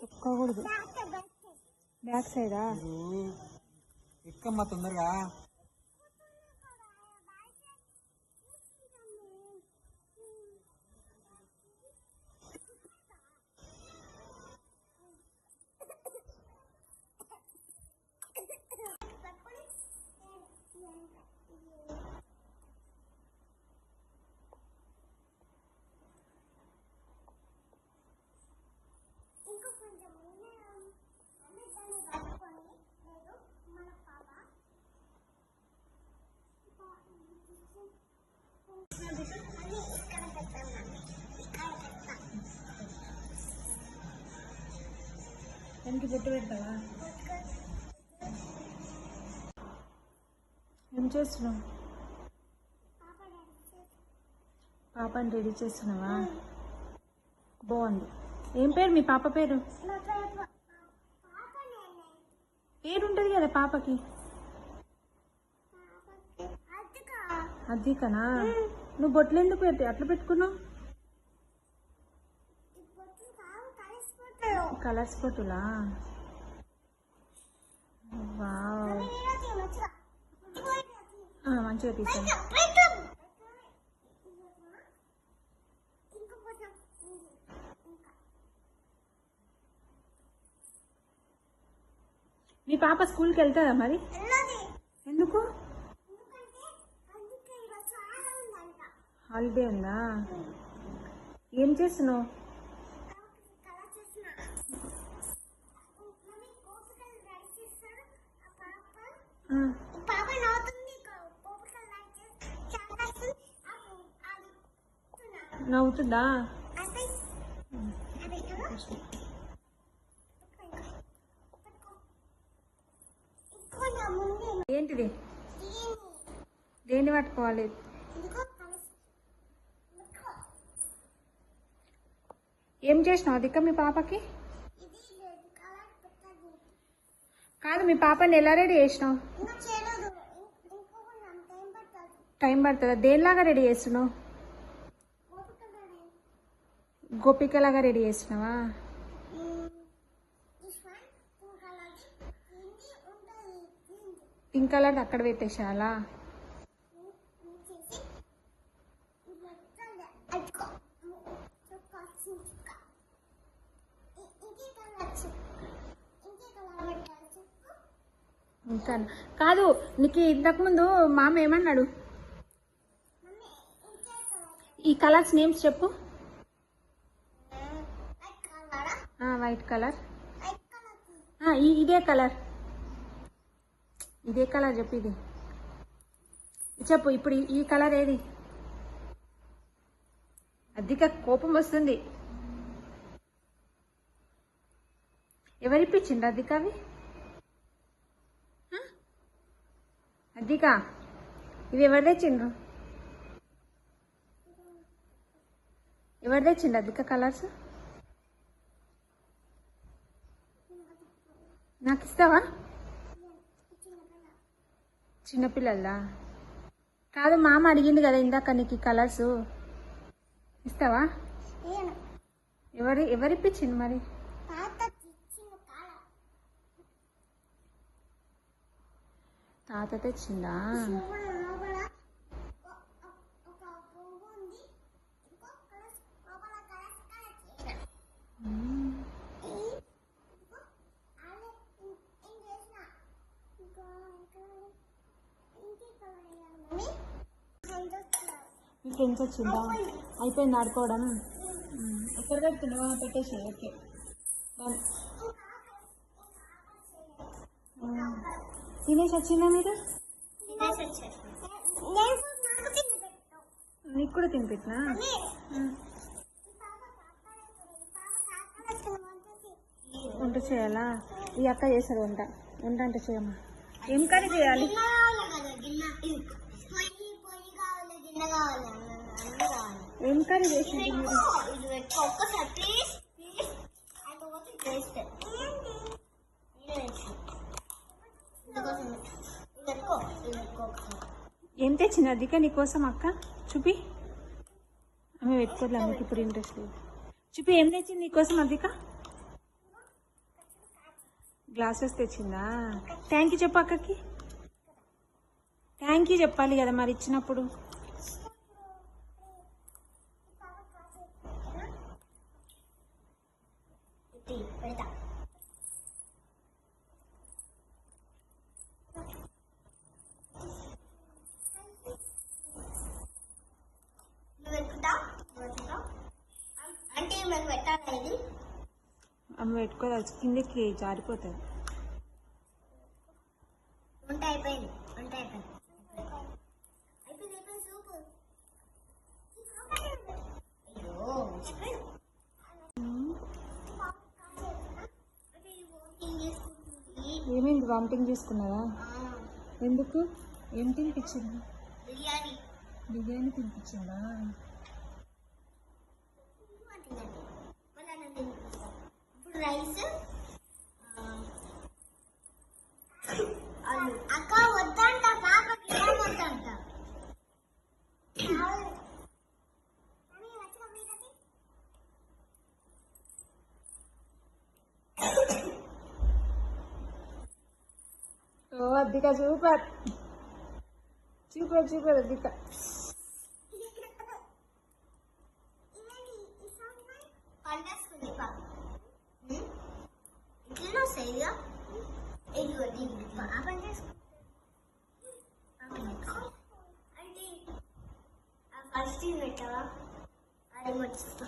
తొక్కకూడదు back సైడా ఎక్కమ్మ తొందరగా దానికి బొట్టు పెడతావా? ఏం చేస్తున్నావు? పాపని రెడీ చేస్తున్నావా? బాగుంది. ఏం పేరు? మీ పాప పేరు? పేరు ఉంటుంది కదా పాపకి. అదికనా నువ్వు బొట్లు ఎందుకు పెట్టి అట్లా పెట్టుకున్నావు? కలర్స్ బొట్టులా? మంచిగా తీసాను మీ పాప స్కూల్కి వెళ్తుందా మరి? ఎందుకు? హాలిడే ఉందా? ఏం చేస్తున్నావు? నవ్వుతుంది? ఏంటిది? దీని దేన్ని పట్టుకోవాలి? ఏం చేసినావు దిక్క మీ పాపకి? కాదు మీ పాపని ఎలా రెడీ చేసినావు? టైం పడుతుందా? దేనిలాగా రెడీ చేస్తున్నావు? గోపికలాగా రెడీ చేసినావా ఇంకా వన్ పింక్ కలర్ అక్కడ పెట్టేసాలా ఇంకా కాదు నీకు ఇంతకుముందు మామ ఏమన్నాడు? ఈ కలర్స్ నేమ్స్ చెప్పు. White colour. ఇదే కలర్. ఇదే కలర్ చెప్పు ఇది. చెప్పు ఇప్పుడు ఈ- ఈ కలర్ ఏది? అధిక కోపం వస్తుంది. ఎవరిప్పించిండ్రు అధిక అవి? అధిక ఇవి ఎవరు తెచ్చిండ్రు? ఎవరు తెచ్చిండ్రు అధిక కలర్స్ నాకు ఇస్తావా? చిన్నపిల్లలదా కాదు మామ అడిగింది కదా ఇందాక నీకు ఈ కలర్స్ ఇస్తావా? ఎవరి ఎవరిప్పించింది మరి తాత ఇచ్చిన కలర్ తాత తెచ్చిందా లోపల లోపల ఒ- ఒ- ఒక పువ్వు ఉంది ఇంకో కలర్స్ లోపల కలర్స్ కలర్ చేశాను మ్మ్. మీ ఫ్రెండ్స్ వచ్చిందా అయిపోయింది ఆడుకోవడం. ఎక్కడ పెడుతున్నావా పెట్టేసి ఓకే డన్. మ్మ్. తినేసి వచ్చిందా మీరు నీకు కూడా తినిపెట్టినా. వంట చేయాలా ఈ అక్క చేస్తారు వంట వంట అంటే చేయమ్మా ఏం కర్రీ చేయాలి ఏం కర్రీ చేసింది మీరు ఏం తెచ్చింది అధిక నీకోసం అక్క? చూపి. ఆమె పెట్టుకోలే ఆమెకి ఇప్పుడు ఇంట్రెస్ట్ లేదు. చూపి ఏం తెచ్చింది నీకోసం అధిక? గ్లాసెస్ తెచ్చిందా? థ్యాంక్ యూ చెప్పు అక్కకి. థ్యాంక్ యూ చెప్పాలి కదా మరి ఇచ్చినప్పుడు. పెడతా నువ్వు ఎక్కుతా నువ్వు ఎక్కుతావు అంటే మనం పెట్టాలా ఇది అమ్మ పెట్టుకోదా కిందకి జారిపోతుంది. వంట అయిపోయింది వంట అయిపోయింది. ఏమైంది వామిటింగ్ చేసుకున్నారా ఎందుకు? ఏం తినిపించింది? బిర్యానీ. బిర్యానీ తినిపించిందా? ఇప్పుడు రైస్ అక్క వద్దంట పాపకి ఏం వద్దంట ఓ అద్దిక super super super అద్దిక పండేసుకుంది Kilo sayıyor. Eriyor değil mi? Ama ne? Açtığın ne kadar? Hadi maçta.